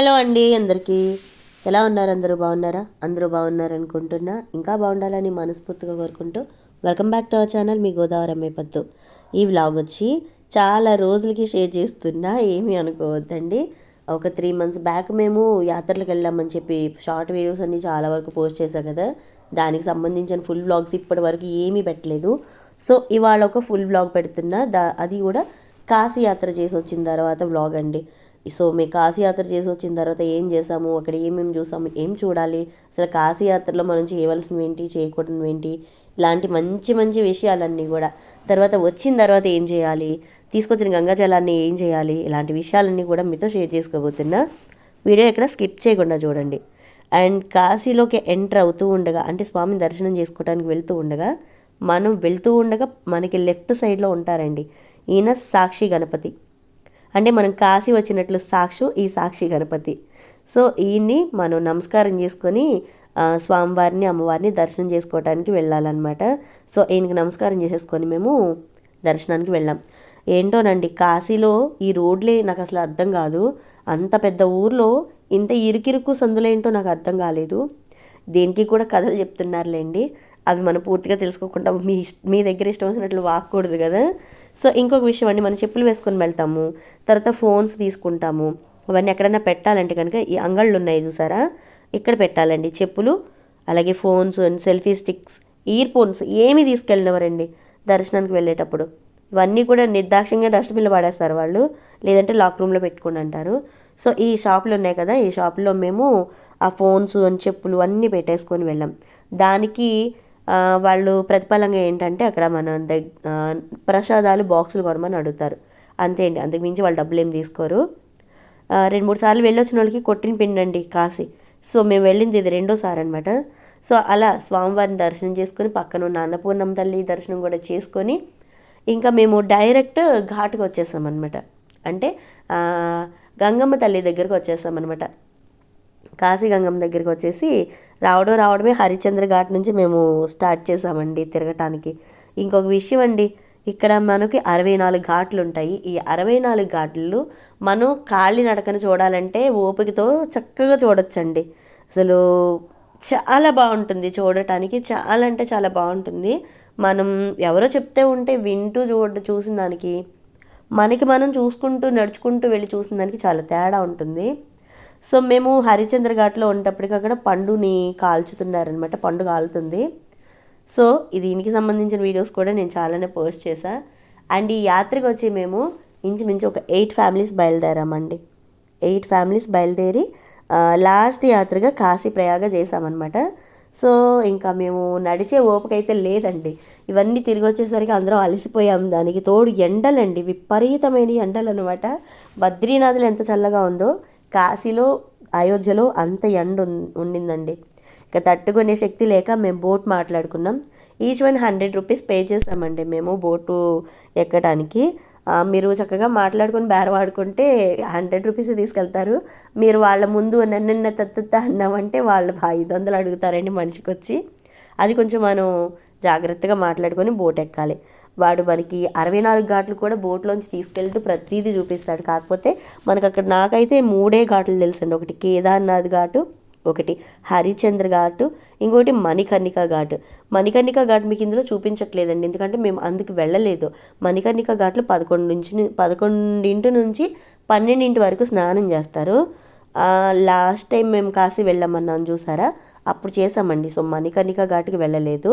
Hello అండి అందరికీ. ఎలా ఉన్నారు? అందరూ బాగున్నారా? అందరూ బాగున్నారు అనుకుంటున్నా ఇంకా బాగుండాలని మనస్ఫూర్తిగా కోరుకుంటూ welcome back to our channel మీ గోదావరి అమ్మేపత్తు ఈ వ్లాగ్ వచ్చి చాలా రోజులకి షేర్ చేస్తున్నా ఏమీ అనుకోవద్దండి. ఒక త్రీ మంత్స్ బ్యాక్ మేము యాత్రలకు వెళ్ళామని చెప్పి షార్ట్ వీడియోస్ అన్నీ చాలా వరకు పోస్ట్ చేశాం కదా. దానికి సంబంధించిన ఫుల్ వ్లాగ్స్ ఇప్పటి వరకు ఏమీ పెట్టలేదు. సో ఇవాళ ఒక ఫుల్ వ్లాగ్ పెడుతున్నా. దా అది కూడా కాశీ యాత్ర చేసి వచ్చిన తర్వాత వ్లాగ్ అండి. సో మేము కాశీయాత్ర చేసి వచ్చిన తర్వాత ఏం చేసాము? అక్కడ ఏమేమి చూసాము? ఏం చూడాలి? అసలు కాశీయాత్రలో మనం చేయవలసినవి ఏంటి? చేయకూడనివి ఏంటి? ఇలాంటి మంచి మంచి విషయాలన్నీ కూడా. తర్వాత వచ్చిన తర్వాత ఏం చేయాలి? తీసుకొచ్చిన గంగాజలాన్ని ఏం చేయాలి? ఇలాంటి విషయాలన్నీ కూడా మీతో షేర్ చేసుకోబోతున్నా వీడియో ఎక్కడ స్కిప్ చేయకుండా చూడండి. అండ్ కాశీలోకి ఎంటర్ అవుతూ ఉండగా అంటే స్వామిని దర్శనం చేసుకోవడానికి వెళ్తూ ఉండగా మనం వెళ్తూ ఉండగా మనకి లెఫ్ట్ సైడ్లో ఉంటారండి. ఈయన సాక్షి గణపతి. అంటే మనం కాశీ వచ్చినట్లు సాక్షు ఈ సాక్షి గణపతి. సో ఈయన్ని మనం నమస్కారం చేసుకొని స్వామివారిని అమ్మవారిని దర్శనం చేసుకోవడానికి వెళ్ళాలన్నమాట. సో ఈయనకి నమస్కారం చేసేసుకొని మేము దర్శనానికి వెళ్ళాం. ఏంటోనండి కాశీలో ఈ రోడ్లే నాకు అసలు అర్థం కాదు. అంత పెద్ద ఊర్లో ఇంత ఇరుకిరుకు సందులేంటో నాకు అర్థం కాలేదు. దేనికి కూడా కథలు చెప్తున్నారులేండి. అవి మనం పూర్తిగా తెలుసుకోకుండా మీ మీ దగ్గర ఇష్టం వచ్చినట్లు వాక్కూడదు కదా. సో ఇంకొక విషయం అండి మనం చెప్పులు వేసుకొని వెళ్తాము తర్వాత ఫోన్స్ తీసుకుంటాము అవన్నీ ఎక్కడైనా పెట్టాలంటే కనుక ఈ అంగళ్ళు ఉన్నాయి చూసారా? ఇక్కడ పెట్టాలండి? చెప్పులు అలాగే phones and selfie sticks earphones ఏమి తీసుకెళ్ళినవారండి దర్శనానికి వెళ్ళేటప్పుడు. ఇవన్నీ కూడా నిర్దాక్ష్యంగా డస్ట్బిన్లో పడేస్తారు వాళ్ళు లేదంటే లాక్ రూమ్లో పెట్టుకుని అంటారు. సో ఈ షాపులు ఉన్నాయి కదా ఈ షాపులో మేము ఆ ఫోన్స్ అని చెప్పులు అన్నీ పెట్టేసుకొని వెళ్ళాం. దానికి వాళ్ళు ప్రతిఫలంగా ఏంటంటే అక్కడ మన దగ్ ప్రసాదాలు బాక్సులు కొనమని అడుగుతారు. అంతే అండి. అంతకు మించి వాళ్ళు డబ్బులు ఏం తీసుకోరు. రెండు మూడు సార్లు వెళ్ళొచ్చిన వాళ్ళకి కొట్టిన పిండండి కాసి. కాశీ సో మేము వెళ్ళింది ఇది రెండోసారి అనమాట సో అలా స్వామివారిని దర్శనం చేసుకొని పక్కన ఉన్న అన్నపూర్ణం తల్లి దర్శనం కూడా చేసుకొని ఇంకా మేము డైరెక్ట్ ఘాట్కి వచ్చేసాం అనమాట అంటే గంగమ్మ తల్లి దగ్గరకు వచ్చేసాం అనమాట కాశీగంగం దగ్గరికి వచ్చేసి రావడం రావడమే హరిచంద్ర ఘాట్ నుంచి మేము స్టార్ట్ చేసామండి తిరగటానికి. ఇంకొక విషయం అండి ఇక్కడ మనకి అరవై నాలుగు ఘాట్లు ఉంటాయి. ఈ అరవై నాలుగు ఘాట్లు మనం కాళ్ళి నడకను చూడాలంటే ఓపికతో చక్కగా చూడొచ్చండి. అసలు చాలా బాగుంటుంది చూడటానికి చాలా అంటే చాలా బాగుంటుంది. మనం ఎవరో చెప్తే ఉంటే వింటూ చూడ చూసిన దానికి మనకి మనం చూసుకుంటూ నడుచుకుంటూ వెళ్ళి చూసిన దానికి చాలా తేడా ఉంటుంది. సో మేము హరిచంద్ర ఘాట్లో ఉండేటప్పటికి అక్కడ పండుని కాల్చుతున్నారనమాట పండు కాలుతుంది. సో దీనికి సంబంధించిన వీడియోస్ కూడా నేను చాలానే పోస్ట్ చేశా. అండ్ ఈ యాత్రకు వచ్చి మేము ఇంచుమించు ఒక ఎయిట్ ఫ్యామిలీస్ బయలుదేరామండి. ఎయిట్ ఫ్యామిలీస్ బయలుదేరి లాస్ట్ యాత్రగా కాశీ ప్రయాగ చేసామన్నమాట సో ఇంకా మేము నడిచే ఓపిక అయితే లేదండి. ఇవన్నీ తిరిగి వచ్చేసరికి అందరం అలసిపోయాం. దానికి తోడు ఎండలండి విపరీతమైన ఎండలు అనమాట బద్రీనాథులు ఎంత చల్లగా ఉందో కాశీలో అయోధ్యలో అంత ఎండ ఉండిందండి. ఇక తట్టుకునే శక్తి లేక మేము బోట్ మాట్లాడుకున్నాం. Each one hundred rupees pay చేసామండి మేము బోటు ఎక్కడానికి. మీరు చక్కగా మాట్లాడుకొని బేరవాడుకుంటే హండ్రెడ్ రూపీస్ తీసుకెళ్తారు. మీరు వాళ్ళ ముందు నన్న తత్త అన్నామంటే వాళ్ళు ఐదు వందలు అడుగుతారండి మనిషికి వచ్చి అది కొంచెం మనం జాగ్రత్తగా మాట్లాడుకొని బోట్ ఎక్కాలి వాడు మనకి అరవై నాలుగు ఘాట్లు కూడా బోట్లోంచి తీసుకెళ్తూ ప్రతిదీ చూపిస్తాడు. కాకపోతే మనకు అక్కడ నాకైతే మూడే ఘాట్లు తెలుసండి. ఒకటి కేదార్నాథ్ ఘాటు ఒకటి హరిచంద్ర ఘాటు ఇంకోటి మణికర్ణిక ఘాట్. మణికర్ణిక ఘాట్ మీకు ఇందులో చూపించట్లేదండి. ఎందుకంటే మేము అందుకు వెళ్ళలేదు. మణికర్ణిక ఘాట్లు పదకొండు నుంచి పదకొండింటి నుంచి పన్నెండింటి వరకు స్నానం చేస్తారు. లాస్ట్ టైం మేము కాశీ వెళ్ళామన్నాను చూసారా? అప్పుడు చేసామండి సో మణికర్ణిక ఘాట్కి వెళ్ళలేదు.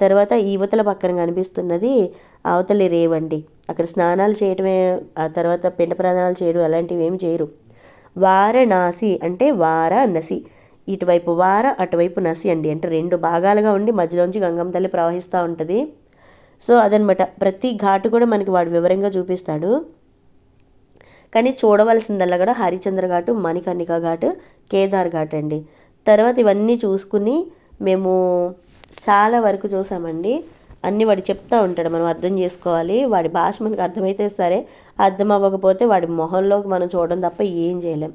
తర్వాత ఈవతల యువతల పక్కన కనిపిస్తున్నది అవతలి రేవండి. అక్కడ స్నానాలు చేయటమే ఆ తర్వాత పిండ ప్రదానాలు చేయడం అలాంటివి ఏమి చేయరు. వారణాసి అంటే వారణసి. ఇటువైపు వార అటువైపు నసి అండి. అంటే రెండు భాగాలుగా ఉండి మధ్యలోంచి గంగమ్మ తల్లి ప్రవహిస్తూ ఉంటుంది. సో అదనమాట. ప్రతి ఘాటు కూడా మనకి వాడు వివరంగా చూపిస్తాడు. కానీ చూడవలసిందల్లా కూడా హరిచంద్ర ఘాటు మణికర్ణిక ఘాటు కేదార్ ఘాట్ అండి. తర్వాత ఇవన్నీ చూసుకుని మేము చాలా వరకు చూసామండి. అన్నీ వాడు చెప్తూ ఉంటాడు మనం అర్థం చేసుకోవాలి. వాడి భాష మనకు అర్థమైతే సరే అర్థం అవ్వకపోతే వాడి మొహంలోకి మనం చూడడం తప్ప ఏం చేయలేం.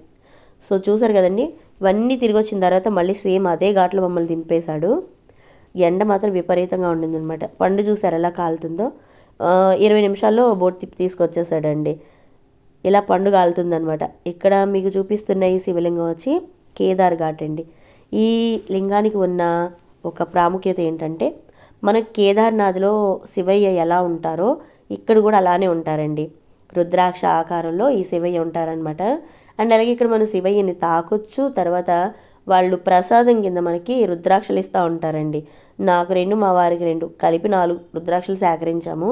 సో చూసారు కదండి? ఇవన్నీ తిరిగి వచ్చిన తర్వాత మళ్ళీ సేమ్ అదే ఘాట్లో మమ్మల్ని దింపేశాడు. ఎండ మాత్రం విపరీతంగా ఉండింది అనమాట పండు చూసారు ఎలా కాలుతుందో? ఇరవై నిమిషాల్లో బోట్ తిప్పి తీసుకొచ్చేసాడండి. ఇలా పండు కాలుతుందనమాట ఇక్కడ మీకు చూపిస్తున్న ఈ శివలింగం వచ్చి కేదార్ ఘాట్ అండి. ఈ లింగానికి ఉన్న ఒక ప్రాముఖ్యత ఏంటంటే మన కేదార్నాథ్లో శివయ్య ఎలా ఉంటారో ఇక్కడ కూడా అలానే ఉంటారండి. రుద్రాక్ష ఆకారంలో ఈ శివయ్య ఉంటారనమాట అండ్ అలాగే ఇక్కడ మనం శివయ్యని తాకొచ్చు తర్వాత వాళ్ళు ప్రసాదం కింద మనకి రుద్రాక్షలు ఇస్తూ ఉంటారండి. నాకు రెండు మా వారికి రెండు కలిపి నాలుగు రుద్రాక్షలు సేకరించాము.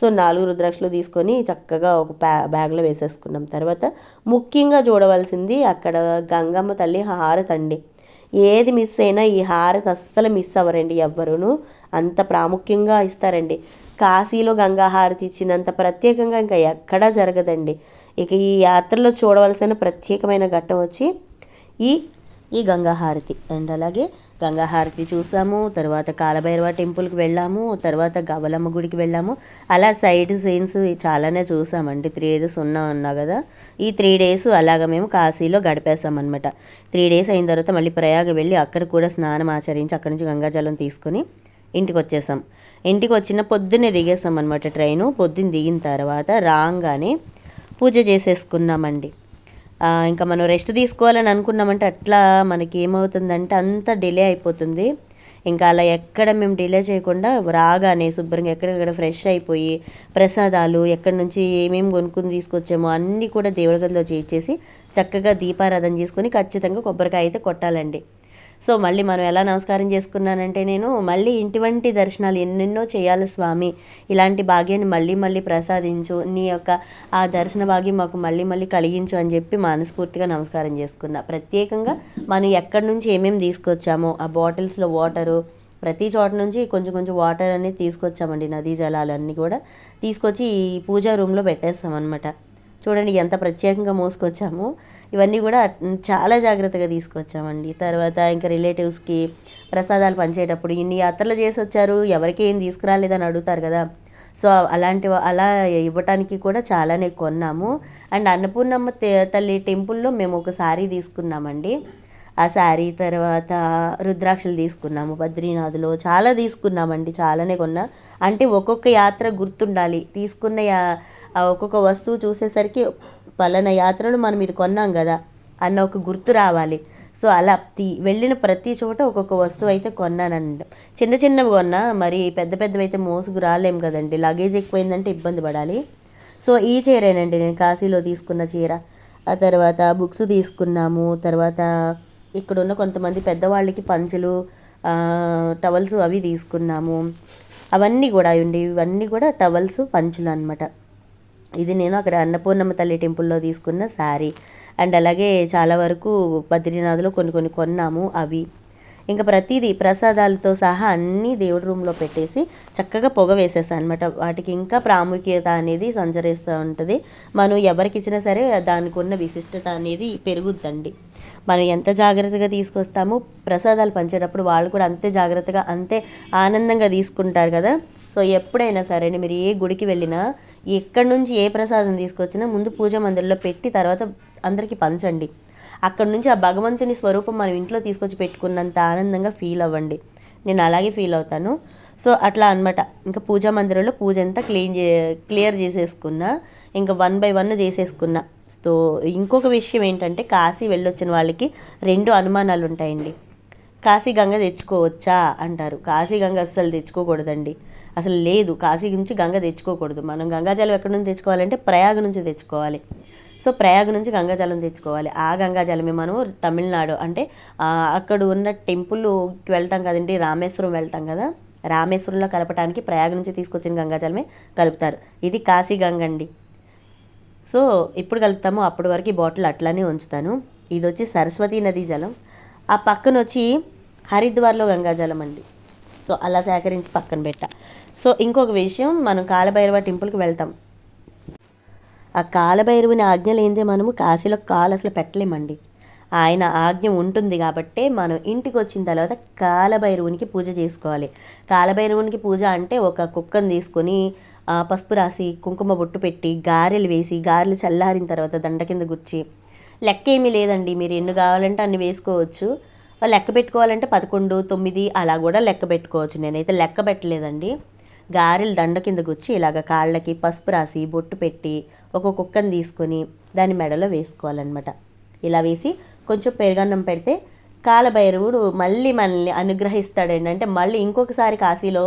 సో నాలుగు రుద్రాక్షలు తీసుకొని చక్కగా ఒక బ్యా బ్యాగ్లో వేసేసుకున్నాం. తర్వాత ముఖ్యంగా చూడవలసింది అక్కడ గంగమ్మ తల్లి హారతండి. అండి ఏది మిస్ అయినా ఈ హారతి అస్సలు మిస్ అవ్వరండి ఎవ్వరూను. అంత ప్రాముఖ్యంగా ఇస్తారండి. కాశీలో గంగా హారతి ఇచ్చినంత ప్రత్యేకంగా ఇంకా ఎక్కడా జరగదండి. ఇక ఈ యాత్రలో చూడవలసిన ప్రత్యేకమైన ఘట్టం వచ్చి ఈ ఈ గంగాహారతి అండ్ అలాగే గంగాహారతి చూసాము తర్వాత కాలభైరవ టెంపుల్కి వెళ్ళాము తర్వాత గవలమ్మ గుడికి వెళ్ళాము. అలా సైడ్ సీన్స్ చాలానే చూసామండి. త్రీ ఇయర్స్ ఉన్నా ఉన్నా కదా. ఈ త్రీ డేస్ అలాగ మేము కాశీలో గడిపేస్తామన్నమాట త్రీ డేస్ అయిన తర్వాత మళ్ళీ ప్రయాగ వెళ్ళి అక్కడ కూడా స్నానం ఆచరించి అక్కడి నుంచి గంగాజలం తీసుకొని ఇంటికి వచ్చేసాం. ఇంటికి వచ్చిన పొద్దున్నే దిగేసాం అనమాట ట్రైను. పొద్దున్న దిగిన తర్వాత రాగానే పూజ చేసేసుకున్నామండి. ఇంకా మనం రెస్ట్ తీసుకోవాలని అనుకున్నామంటే అట్లా మనకి ఏమవుతుందంటే అంత డిలే అయిపోతుంది. ఇంకా అలా ఎక్కడ మేము డిలే చేయకుండా రాగానే శుభ్రంగా ఎక్కడెక్కడ ఫ్రెష్ అయిపోయి ప్రసాదాలు ఎక్కడి నుంచి ఏమేమి కొనుక్కుని తీసుకొచ్చామో అన్నీ కూడా దేవుడి గదిలో చేర్చేసి చక్కగా దీపారాధన చేసుకొని ఖచ్చితంగా కొబ్బరికాయ అయితే కొట్టాలండి. సో మళ్ళీ మనం ఎలా నమస్కారం చేసుకున్నానంటే నేను మళ్ళీ ఇంటివంటి దర్శనాలు ఎన్నెన్నో చేయాలి స్వామి. ఇలాంటి భాగ్యాన్ని మళ్ళీ మళ్ళీ ప్రసాదించు. నీ యొక్క ఆ దర్శన భాగ్యం మాకు మళ్ళీ మళ్ళీ కలిగించు అని చెప్పి మనస్ఫూర్తిగా నమస్కారం చేసుకున్నా. ప్రత్యేకంగా మనం ఎక్కడి నుంచి ఏమేమి తీసుకొచ్చామో ఆ బాటిల్స్లో వాటరు ప్రతి చోట నుంచి కొంచెం కొంచెం వాటర్ అనేది తీసుకొచ్చామండి నదీ జలాలన్నీ కూడా తీసుకొచ్చి ఈ పూజా రూమ్లో పెట్టేస్తామన్నమాట. చూడండి ఎంత ప్రత్యేకంగా మోసుకొచ్చామో. ఇవన్నీ కూడా చాలా జాగ్రత్తగా తీసుకొచ్చామండి. తర్వాత ఇంకా రిలేటివ్స్కి ప్రసాదాలు పంచేటప్పుడు ఇన్ని యాత్రలు చేసి వచ్చారు ఎవరికి ఏం తీసుకురాలేదని అడుగుతారు కదా. సో అలాంటి అలా ఇవ్వటానికి కూడా చాలానే కొన్నాము. అండ్ అన్నపూర్ణమ్మ తల్లి టెంపుల్లో మేము ఒక శారీ తీసుకున్నామండి. ఆ శారీ తర్వాత రుద్రాక్షలు తీసుకున్నాము బద్రీనాథ్లో చాలా తీసుకున్నామండి చాలానే కొన్నా. అంటే ఒక్కొక్క యాత్ర గుర్తుండాలి తీసుకున్న ఒక్కొక్క వస్తువు చూసేసరికి పలానా యాత్రలు మనం ఇది కొన్నాం కదా అన్న ఒక గుర్తు రావాలి. సో అలా తీ వెళ్ళిన ప్రతి చోట ఒక్కొక్క వస్తువు అయితే కొన్నానండి చిన్న చిన్నవి కొన్నా మరి పెద్ద పెద్దవి అయితే మోసుకు రాలేం కదండి. లగేజ్ ఎక్కువైందంటే ఇబ్బంది పడాలి. సో ఈ చీరేనండి నేను కాశీలో తీసుకున్న చీర. ఆ తర్వాత బుక్స్ తీసుకున్నాము. తర్వాత ఇక్కడున్న కొంతమంది పెద్దవాళ్ళకి పంచులు టవల్స్ అవి తీసుకున్నాము. అవన్నీ కూడా ఉండి ఇవన్నీ కూడా టవల్స్ పంచులు అనమాట ఇది నేను అక్కడ అన్నపూర్ణమ్మ తల్లి టెంపుల్లో తీసుకున్న శారీ. అండ్ అలాగే చాలా వరకు బద్రీనాథ్లో కొన్ని కొన్ని కొన్నాము అవి. ఇంకా ప్రతిదీ ప్రసాదాలతో సహా అన్నీ దేవుడి రూమ్లో పెట్టేసి చక్కగా పొగ వేసేసాను అనమాట వాటికి ఇంకా ప్రాముఖ్యత అనేది సంచరిస్తూ ఉంటుంది. మనం ఎవరికి ఇచ్చినా సరే దానికి ఉన్న విశిష్టత అనేది పెరుగుద్దండి. మనం ఎంత జాగ్రత్తగా తీసుకొస్తామో ప్రసాదాలు పంచేటప్పుడు వాళ్ళు కూడా అంతే జాగ్రత్తగా అంతే ఆనందంగా తీసుకుంటారు కదా. సో ఎప్పుడైనా సరే మీరు ఏ గుడికి వెళ్ళినా ఎక్కడి నుంచి ఏ ప్రసాదం తీసుకొచ్చినా ముందు పూజ మందిరంలో పెట్టి తర్వాత అందరికీ పంచండి. అక్కడి నుంచి ఆ భగవంతుని స్వరూపం మనం ఇంట్లో తీసుకొచ్చి పెట్టుకున్నంత ఆనందంగా ఫీల్ అవ్వండి. నేను అలాగే ఫీల్ అవుతాను. సో అట్లా అనమాట ఇంకా పూజా మందిరంలో పూజ అంతా క్లీన్ చే క్లియర్ చేసేసుకున్నా ఇంకా వన్ బై వన్ చేసేసుకున్నా. సో ఇంకొక విషయం ఏంటంటే కాశీ వెళ్ళొచ్చిన వాళ్ళకి రెండు అనుమానాలు ఉంటాయండి. కాశీ గంగ తెచ్చుకోవచ్చా అంటారు. కాశీ గంగ అస్సలు తెచ్చుకోకూడదండి. అసలు లేదు. కాశీ నుంచి గంగ తెచ్చుకోకూడదు. మనం గంగాజలం ఎక్కడి నుంచి తెచ్చుకోవాలంటే ప్రయాగ నుంచి తెచ్చుకోవాలి. సో ప్రయాగ నుంచి గంగాజలం తెచ్చుకోవాలి. ఆ గంగాజలమే మనం తమిళనాడు అంటే అక్కడ ఉన్న టెంపుల్కి వెళ్తాం కదండి రామేశ్వరం వెళ్తాం కదా? రామేశ్వరంలో కలపడానికి ప్రయాగ నుంచి తీసుకొచ్చిన గంగాజలమే కలుపుతారు. ఇది కాశీ గంగ అండి. సో ఇప్పుడు కలుపుతాము అప్పటి వరకు ఈ బాటిల్ అట్లానే ఉంచుతాను. ఇది వచ్చి సరస్వతీ నదీ జలం. ఆ పక్కన వచ్చి హరిద్వార్లో గంగాజలం అండి. సో అలా సేకరించి పక్కన పెట్టా. సో ఇంకొక విషయం మనం కాలభైరవ టెంపుల్కి వెళ్తాం. ఆ కాలభైరవుని ఆజ్ఞ లేనిదే మనము కాశీలో కాలు అసలు పెట్టలేమండి. ఆయన ఆజ్ఞ ఉంటుంది కాబట్టే మనం ఇంటికి వచ్చిన తర్వాత కాలభైరవునికి పూజ చేసుకోవాలి. కాలభైరవునికి పూజ అంటే ఒక కుక్కను తీసుకొని పసుపు రాసి కుంకుమ బొట్టు పెట్టి గారెలు వేసి గారెలు చల్లారిన తర్వాత దండ కింద గుచ్చి లెక్క ఏమీ లేదండి. మీరు ఎన్ని కావాలంటే అన్ని వేసుకోవచ్చు. లెక్క పెట్టుకోవాలంటే పదకొండు తొమ్మిది అలా కూడా లెక్క పెట్టుకోవచ్చు. నేనైతే లెక్క పెట్టలేదండి. గారెలు దండ కింద గుచ్చి ఇలాగ కాళ్ళకి పసుపు రాసి బొట్టు పెట్టి ఒక కుక్కని తీసుకొని దాని మెడలో వేసుకోవాలన్నమాట. ఇలా వేసి కొంచెం పెరుగన్నం పెడితే కాలభైరవుడు మళ్ళీ మనల్ని అనుగ్రహిస్తాడండి అంటే మళ్ళీ ఇంకొకసారి కాశీలో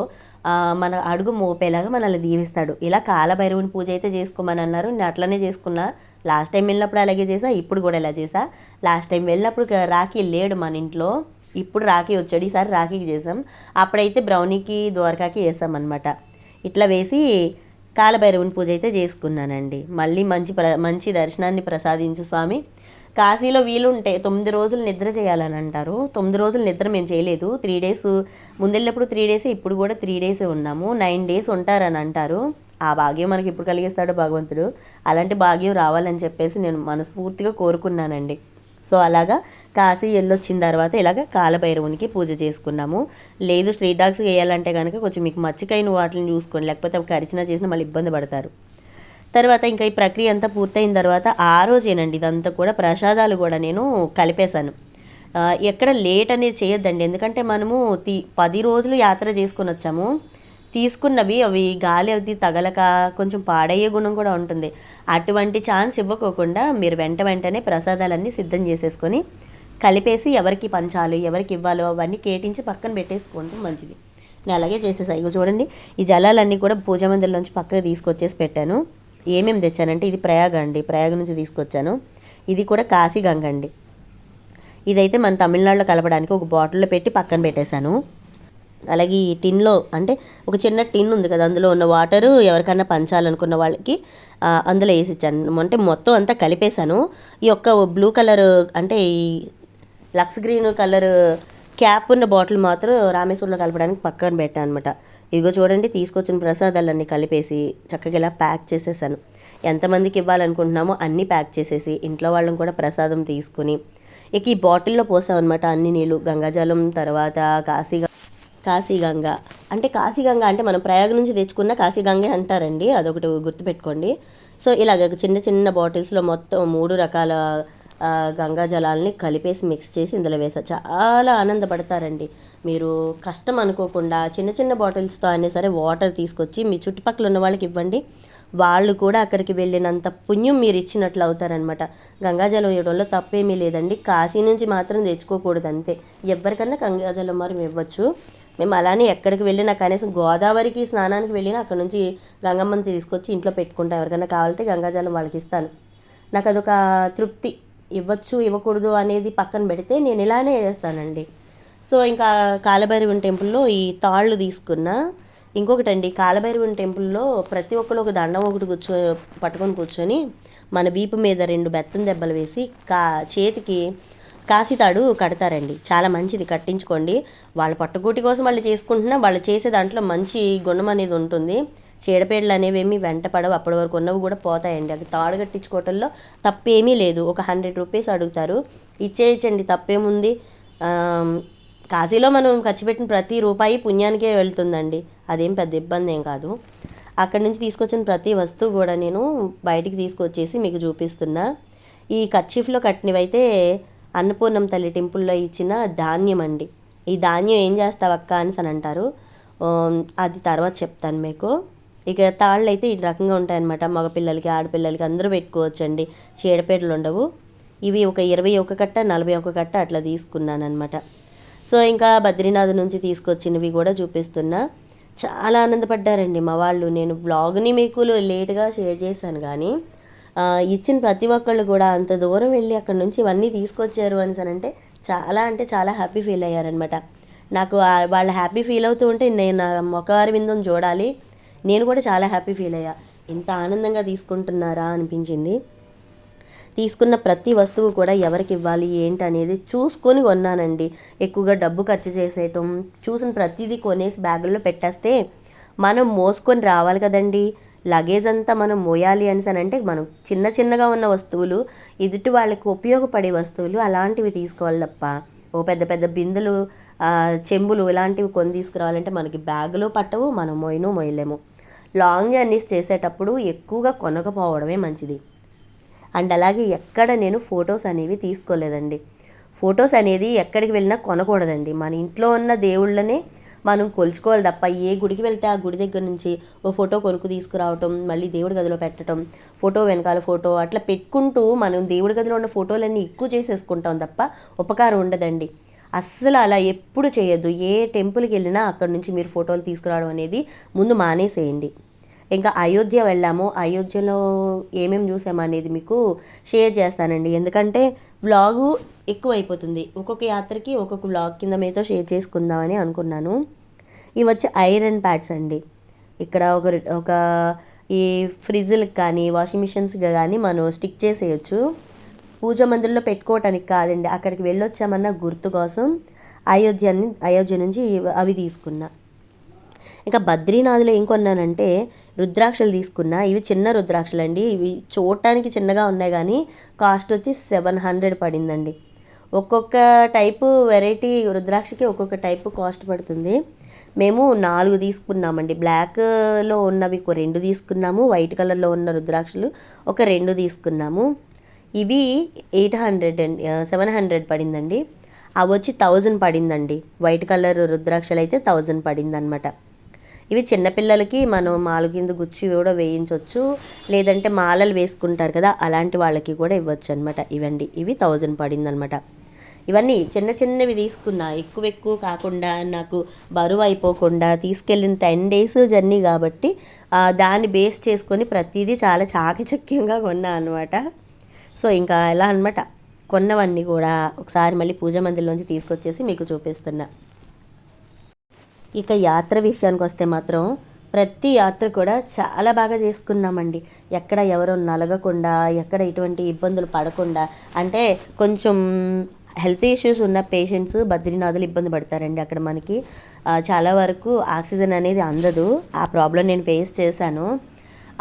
మన అడుగు మోపేలాగా మనల్ని దీవిస్తాడు. ఇలా కాలభైరవుని పూజ అయితే చేసుకోమని అన్నారు. నేను అట్లనే చేసుకున్నా. లాస్ట్ టైం వెళ్ళినప్పుడు అలాగే చేసా ఇప్పుడు కూడా ఇలా చేసా లాస్ట్ టైం వెళ్ళినప్పుడు రాఖీ లేడు మన ఇంట్లో. ఇప్పుడు రాఖీ వచ్చాడు ఈసారి రాఖీకి చేసాం. అప్పుడైతే బ్రౌనీకి ద్వారకాకి వేసాం అనమాట ఇట్లా వేసి కాలభైరవుని పూజ అయితే చేసుకున్నానండి. మళ్ళీ మంచి ప్ర మంచి దర్శనాన్ని ప్రసాదించు స్వామి. కాశీలో వీలుంటే తొమ్మిది రోజులు నిద్ర చేయాలని అంటారు. తొమ్మిది రోజులు నిద్ర మేము చేయలేదు. త్రీ డేస్ ముందెళ్ళినప్పుడు త్రీ డేస్ ఇప్పుడు కూడా త్రీ డేసే ఉన్నాము. నైన్ డేస్ ఉంటారని అంటారు. ఆ భాగ్యం మనకి ఇప్పుడు కలిగిస్తాడు భగవంతుడు. అలాంటి భాగ్యం రావాలని చెప్పేసి నేను మనస్ఫూర్తిగా కోరుకున్నానండి. అలాగా కాశీ వెళ్ళొచ్చిన తర్వాత ఇలాగ కాలభైరవునికి పూజ చేసుకున్నాము. లేదు స్ట్రీట్ డాగ్స్ వేయాలంటే కనుక కొంచెం మీకు మచ్చికైన వాటిని చూసుకోండి లేకపోతే అవి కరిచినా చేసినా మళ్ళీ ఇబ్బంది పడతారు. తర్వాత ఇంకా ఈ ప్రక్రియ అంతా పూర్తయిన తర్వాత ఆ రోజేనండి ఇదంతా కూడా ప్రసాదాలు కూడా నేను కలిపేశాను. ఎక్కడ లేట్ అనేది చేయొద్దండి. ఎందుకంటే మనము తి పది రోజులు యాత్ర చేసుకుని వచ్చాము. తీసుకున్నవి అవి గాలి అది తగలక కొంచెం పాడయ్యే గుణం కూడా ఉంటుంది. అటువంటి ఛాన్స్ ఇవ్వకోకుండా మీరు వెంట వెంటనే ప్రసాదాలన్నీ సిద్ధం చేసేసుకొని కలిపేసి ఎవరికి పంచాలి ఎవరికి ఇవ్వాలో అవన్నీ కేటించి పక్కన పెట్టేసుకోవడం మంచిది. నేను అలాగే చేసేసా. ఇగో చూడండి ఈ జలాలన్నీ కూడా పూజ మందిరంలోంచి పక్కకు తీసుకొచ్చేసి పెట్టాను. ఏమేమి తెచ్చానంటే ఇది ప్రయాగ అండి. ప్రయాగ నుంచి తీసుకొచ్చాను. ఇది కూడా కాశీ గంగ అండి. ఇదైతే మన తమిళనాడులో కలపడానికి ఒక బాటిల్లో పెట్టి పక్కన పెట్టేశాను. అలాగే ఈ టిన్లో అంటే ఒక చిన్న టిన్ ఉంది కదా అందులో ఉన్న వాటరు ఎవరికైనా పంచాలనుకున్న వాళ్ళకి అందులో వేసి ఇచ్చాను అంటే మొత్తం అంతా కలిపేశాను. ఈ యొక్క బ్లూ కలర్ అంటే ఈ లక్స్ గ్రీన్ కలర్ క్యాప్ ఉన్న బాటిల్ మాత్రం రామేశ్వరంలో కలపడానికి పక్కన పెట్టాను అనమాట ఇదిగో చూడండి తీసుకొచ్చిన ప్రసాదాలన్నీ కలిపేసి చక్కగా ఇలా ప్యాక్ చేసేసాను. ఎంతమందికి ఇవ్వాలనుకుంటున్నామో అన్నీ ప్యాక్ చేసేసి ఇంట్లో వాళ్ళని కూడా ప్రసాదం తీసుకుని ఇక ఈ బాటిల్లో పోసామన్నమాట అన్ని నీళ్ళు. గంగాజలం తర్వాత కాశీ కాశీగంగ. అంటే కాశీగంగ అంటే మనం ప్రయాగ నుంచి తెచ్చుకున్న కాశీగంగే అంటారండి అదొకటి గుర్తుపెట్టుకోండి. సో ఇలాగ చిన్న చిన్న బాటిల్స్లో మొత్తం మూడు రకాల గంగా జలాల్ని కలిపేసి మిక్స్ చేసి ఇందులో వేసా. చాలా ఆనందపడతారండి. మీరు కష్టం అనుకోకుండా చిన్న చిన్న బాటిల్స్తో అయినా సరే వాటర్ తీసుకొచ్చి మీ చుట్టుపక్కల ఉన్న వాళ్ళకి ఇవ్వండి. వాళ్ళు కూడా అక్కడికి వెళ్ళినంత పుణ్యం మీరు ఇచ్చినట్లు అవుతారనమాట గంగాజలం ఇవ్వడంలో తప్పేమీ లేదండి. కాశీ నుంచి మాత్రం తెచ్చుకోకూడదు అంతే. ఎవరికన్నా గంగాజలం మరి ఇవ్వచ్చు. మేము అలానే ఎక్కడికి వెళ్ళినా కనీసం గోదావరికి స్నానానికి వెళ్ళినా అక్కడ నుంచి గంగమ్మని తీసుకొచ్చి ఇంట్లో పెట్టుకుంటాం. ఎవరికైనా కావాలంటే గంగాజలం వాళ్ళకి ఇస్తాను. నాకు అదొక తృప్తి. ఇవ్వచ్చు ఇవ్వకూడదు అనేది పక్కన పెడితే నేను ఇలానే చేస్తానండి. సో ఇంకా కాలభైరవుని టెంపుల్లో ఈ తాళ్ళు తీసుకున్న. ఇంకొకటి అండి టెంపుల్లో ప్రతి ఒక్కరు ఒక దండం ఒకటి కూర్చో పట్టుకొని కూర్చొని మన వీపు మీద రెండు బెత్తం దెబ్బలు వేసి కా చేతికి కాశీతాడు కడతారండి. చాలా మంచిది. కట్టించుకోండి. వాళ్ళ పట్టుకూటి కోసం వాళ్ళు చేసుకుంటున్నా వాళ్ళు చేసే దాంట్లో మంచి గుణం అనేది ఉంటుంది. చీడపేడలు అనేవి ఏమి వెంట పడవు. అప్పటి వరకు ఉన్నవి కూడా పోతాయండి. అది తాడు కట్టించుకోవటంలో తప్పేమీ లేదు. ఒక హండ్రెడ్ రూపీస్ అడుగుతారు. ఇచ్చేయచ్చండి. తప్పేముంది? కాశీలో మనం ఖర్చు పెట్టిన ప్రతి రూపాయి పుణ్యానికే వెళ్తుందండి. అదేం పెద్ద ఇబ్బంది ఏం కాదు. అక్కడి నుంచి తీసుకొచ్చిన ప్రతి వస్తువు కూడా నేను బయటికి తీసుకొచ్చేసి మీకు చూపిస్తున్నా. ఈ కర్చీఫ్లో కట్టినవైతే అన్నపూర్ణం తల్లి టెంపుల్లో ఇచ్చిన ధాన్యం అండి. ఈ ధాన్యం ఏం చేస్తావు అక్క అని అని అంటారు అది తర్వాత చెప్తాను మీకు. ఇక తాళ్ళు అయితే ఈ రకంగా ఉంటాయన్నమాట. మగపిల్లలకి ఆడపిల్లలకి అందరూ పెట్టుకోవచ్చండి. చీడపేటలు ఉండవు. ఇవి ఒక ఇరవై ఒక కట్ట నలభై ఒక కట్ట అట్లా తీసుకున్నాను అనమాట సో ఇంకా బద్రీనాథ్ నుంచి తీసుకొచ్చినవి కూడా చూపిస్తున్నా. చాలా ఆనందపడ్డారండి మా వాళ్ళు. నేను బ్లాగ్ని మీకు లేట్గా షేర్ చేశాను కానీ ఇచ్చిన ప్రతి ఒక్కళ్ళు కూడా అంత దూరం వెళ్ళి అక్కడ నుంచి ఇవన్నీ తీసుకొచ్చారు అని అంటే చాలా అంటే చాలా హ్యాపీ ఫీల్ అయ్యారనమాట నాకు వాళ్ళ హ్యాపీ ఫీల్ అవుతూ ఉంటే నేను నా మొఖవారి విందం చూడాలి. నేను కూడా చాలా హ్యాపీ ఫీల్ అయ్యా. ఇంత ఆనందంగా తీసుకుంటున్నారా అనిపించింది. తీసుకున్న ప్రతి వస్తువు కూడా ఎవరికి ఇవ్వాలి ఏంటి అనేది చూసుకొని కొన్నానండి. ఎక్కువగా డబ్బు ఖర్చు చేసేయటం చూసిన ప్రతిదీ కొనేసి బ్యాగుల్లో పెట్టేస్తే మనం మోసుకొని రావాలి కదండి. లగేజ్ అంతా మనం మోయాలి అని అంటే మనం చిన్న చిన్నగా ఉన్న వస్తువులు ఎదుటి వాళ్ళకి ఉపయోగపడే వస్తువులు అలాంటివి తీసుకోవాలి తప్ప. ఓ పెద్ద పెద్ద బిందులు చెంబులు ఇలాంటివి కొని తీసుకురావాలంటే మనకి బ్యాగులు పట్టవు మనం మోయను మోయలేము. లాంగ్ జర్నీస్ చేసేటప్పుడు ఎక్కువగా కొనకపోవడమే మంచిది. అండ్ అలాగే ఎక్కడ నేను ఫొటోస్ అనేవి తీసుకోలేదండి. ఫొటోస్ అనేది ఎక్కడికి వెళ్ళినా కొనకూడదండి. మన ఇంట్లో ఉన్న దేవుళ్ళనే మనం కొలుచుకోవాలి తప్ప ఏ గుడికి వెళ్తే ఆ గుడి దగ్గర నుంచి ఓ ఫోటో కొనుక్కు తీసుకురావటం మళ్ళీ దేవుడి గదిలో పెట్టడం ఫోటో వెనకాల ఫోటో అట్లా పెట్టుకుంటూ మనం దేవుడి గదిలో ఉన్న ఫోటోలన్నీ ఎక్కువ చేసేసుకుంటాం తప్ప ఉపకారం ఉండదండి. అస్సలు అలా ఎప్పుడు చేయొద్దు. ఏ టెంపుల్కి వెళ్ళినా అక్కడ నుంచి మీరు ఫోటోలు తీసుకురావడం అనేది ముందు మానేసేయండి. ఇంకా అయోధ్య వెళ్ళాము. అయోధ్యలో ఏమేమి చూసాము అనేది మీకు షేర్ చేస్తానండి. ఎందుకంటే వ్లాగు ఎక్కువ అయిపోతుంది ఒక్కొక్క యాత్రకి ఒక్కొక్క బ్లాగ్ కింద మీతో షేర్ చేసుకుందామని అనుకున్నాను. ఇవి వచ్చి ఐరన్ ప్యాడ్స్ అండి. ఇక్కడ ఒక ఒక ఈ ఫ్రిడ్జ్లకు కానీ వాషింగ్ మిషన్స్కి కానీ మనం స్టిక్ చేసేయచ్చు. పూజ మందిరంలో పెట్టుకోవటానికి కాదండి అక్కడికి వెళ్ళొచ్చామన్న గుర్తు కోసం అయోధ్య అయోధ్య నుంచి అవి తీసుకున్నా. ఇంకా బద్రీనాథ్లో ఏం కొన్నానంటే రుద్రాక్షలు తీసుకున్నా. ఇవి చిన్న రుద్రాక్షలు అండి ఇవి చూడటానికి చిన్నగా ఉన్నాయి కానీ కాస్ట్ వచ్చి సెవెన్ హండ్రెడ్ పడిందండి. ఒక్కొక్క టైపు వెరైటీ రుద్రాక్షకి ఒక్కొక్క టైపు కాస్ట్ పడుతుంది. మేము నాలుగు తీసుకున్నామండి. బ్లాక్లో ఉన్నవి ఒక రెండు తీసుకున్నాము. వైట్ కలర్లో ఉన్న రుద్రాక్షలు ఒక రెండు తీసుకున్నాము. ఇవి ఎయిట్ హండ్రెడ్ అండి సెవెన్ హండ్రెడ్ పడిందండి. అవి వచ్చి థౌజండ్ పడిందండి. వైట్ కలర్ రుద్రాక్షలు అయితే థౌజండ్ పడిందనమాట ఇవి చిన్నపిల్లలకి మనం మాల కింద గుచ్చి కూడా వేయించవచ్చు లేదంటే మాలలు వేసుకుంటారు కదా అలాంటి వాళ్ళకి కూడా ఇవ్వచ్చు అనమాట ఇవండి. ఇవి థౌజండ్ పడిందనమాట ఇవన్నీ చిన్న చిన్నవి తీసుకున్నా. ఎక్కువ ఎక్కువ కాకుండా నాకు బరువు అయిపోకుండా తీసుకెళ్ళిన టెన్ డేస్ జర్నీ కాబట్టి దాన్ని బేస్ చేసుకొని ప్రతిదీ చాలా చాకచక్యంగా కొన్నా అనమాట సో ఇంకా ఎలా అనమాట కొన్నవన్నీ కూడా ఒకసారి మళ్ళీ పూజ మందిర్లోంచి తీసుకొచ్చేసి మీకు చూపిస్తున్నా. ఇక యాత్ర విషయానికి వస్తే మాత్రం ప్రతి యాత్ర కూడా చాలా బాగా చేసుకున్నామండి. ఎక్కడ ఎవరో నలగకుండా ఎక్కడ ఎటువంటి ఇబ్బందులు పడకుండా అంటే కొంచెం హెల్త్ ఇష్యూస్ ఉన్న పేషెంట్స్ బద్రీనాథులు ఇబ్బంది పడతారండి. అక్కడ మనకి చాలా వరకు ఆక్సిజన్ అనేది అందదు. ఆ ప్రాబ్లం నేను ఫేస్ చేశాను.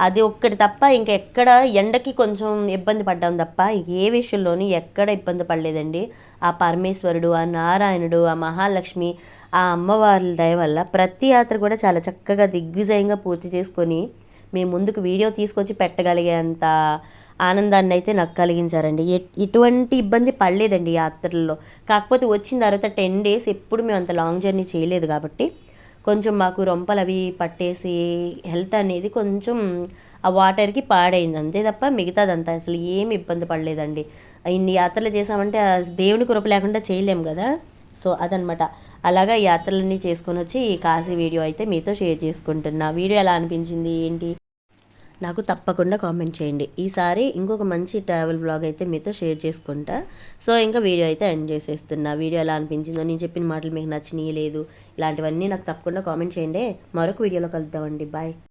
అది ఒక్కటి తప్ప ఇంకా ఎక్కడ ఎండకి కొంచెం ఇబ్బంది పడ్డాం తప్ప ఏ విషయంలోనూ ఎక్కడ ఇబ్బంది పడలేదండి. ఆ పరమేశ్వరుడు ఆ నారాయణుడు ఆ మహాలక్ష్మి ఆ అమ్మవారి దయ వల్ల ప్రతి యాత్ర కూడా చాలా చక్కగా దిగ్విజయంగా పూర్తి చేసుకొని మేము ముందుకు వీడియో తీసుకొచ్చి పెట్టగలిగేంత ఆనందాన్ని అయితే నాకు కలిగించారండి. ఎటువంటి ఇబ్బంది పడలేదండి యాత్రల్లో. కాకపోతే వచ్చిన తర్వాత టెన్ డేస్ ఎప్పుడు మేము అంత లాంగ్ జర్నీ చేయలేదు కాబట్టి కొంచెం మాకు రొంపలు అవి పట్టేసి హెల్త్ అనేది కొంచెం ఆ వాటర్కి పాడైంది. అంతే తప్ప మిగతాదంతా అసలు ఏమి ఇబ్బంది పడలేదండి. ఇన్ని యాత్రలు చేసామంటే దేవుని కృప లేకుండా చేయలేము కదా. సో అదనమాట అలాగా యాత్రలన్నీ చేసుకొని వచ్చి ఈ కాశీ వీడియో అయితే మీతో షేర్ చేసుకుంటున్నా. వీడియో ఎలా అనిపించింది? ఏంటి? నాకు తప్పకుండా కామెంట్ చేయండి. ఈసారి ఇంకొక మంచి ట్రావెల్ బ్లాగ్ అయితే మీతో షేర్ చేసుకుంటా. సో ఇంకా వీడియో అయితే ఎండ్ చేసేస్తున్నా. వీడియో ఎలా అనిపించిందో నేను చెప్పిన మాటలు మీకు నచ్చినాయి లేదు ఇలాంటివన్నీ నాకు తప్పకుండా కామెంట్ చేయండి. మరొక వీడియోలో కలుద్దామండి. బాయ్